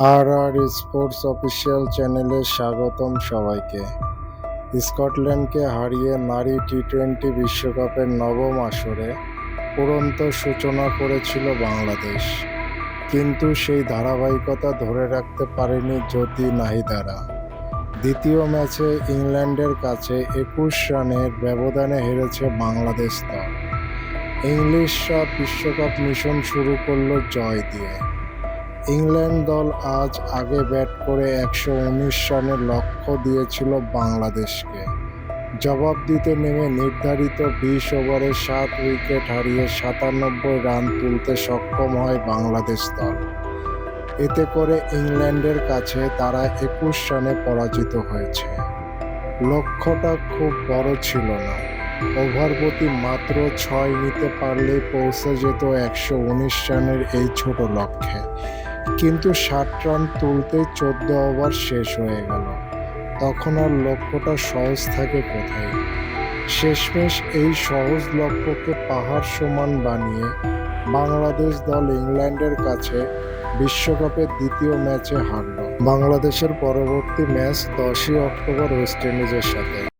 আর আর sports official চ্যানেলে স্বাগতম সবাইকে। স্কটল্যান্ডকে হারিয়ে নারী টি টোয়েন্টি বিশ্বকাপের নবম আসরে উড়ন্ত সূচনা করেছিল বাংলাদেশ। কিন্তু সেই ধারাবাহিকতা ধরে রাখতে পারেনি জ্যোতি নাহিদারা। দ্বিতীয় ম্যাচে ইংল্যান্ডের কাছে একুশ রানের ব্যবধানে হেরেছে বাংলাদেশ দল। ইংলিশরা বিশ্বকাপ মিশন শুরু করল জয় দিয়ে। ইংল্যান্ড দল আজ আগে ব্যাট করে একশো উনিশ রানের লক্ষ্য দিয়েছিল বাংলাদেশকে। জবাব দিতে নেমে নির্ধারিত বিশ ওভারে সাত উইকেট হারিয়ে সাতানব্বই রান তুলতে সক্ষম হয় বাংলাদেশ দল। এতে করে ইংল্যান্ডের কাছে তারা একুশ রানে পরাজিত হয়েছে। লক্ষ্যটা খুব বড় ছিল না। ওভার প্রতি মাত্র ছয় নিতে পারলেই পৌঁছে যেত একশো উনিশ রানের এই ছোট লক্ষ্যে। কিন্তু ষাট রান তুলতে চোদ্দ ওভার শেষ হয়ে গেল। তখন আর লক্ষ্যটা সহজ থাকে কোথায়? শেষমেশ এই সহজ লক্ষ্যকে পাহাড় সমান বানিয়ে বাংলাদেশ দল ইংল্যান্ডের কাছে বিশ্বকাপের দ্বিতীয় ম্যাচে হারল। বাংলাদেশের পরবর্তী ম্যাচ দশই অক্টোবর ওয়েস্ট ইন্ডিজের সাথে।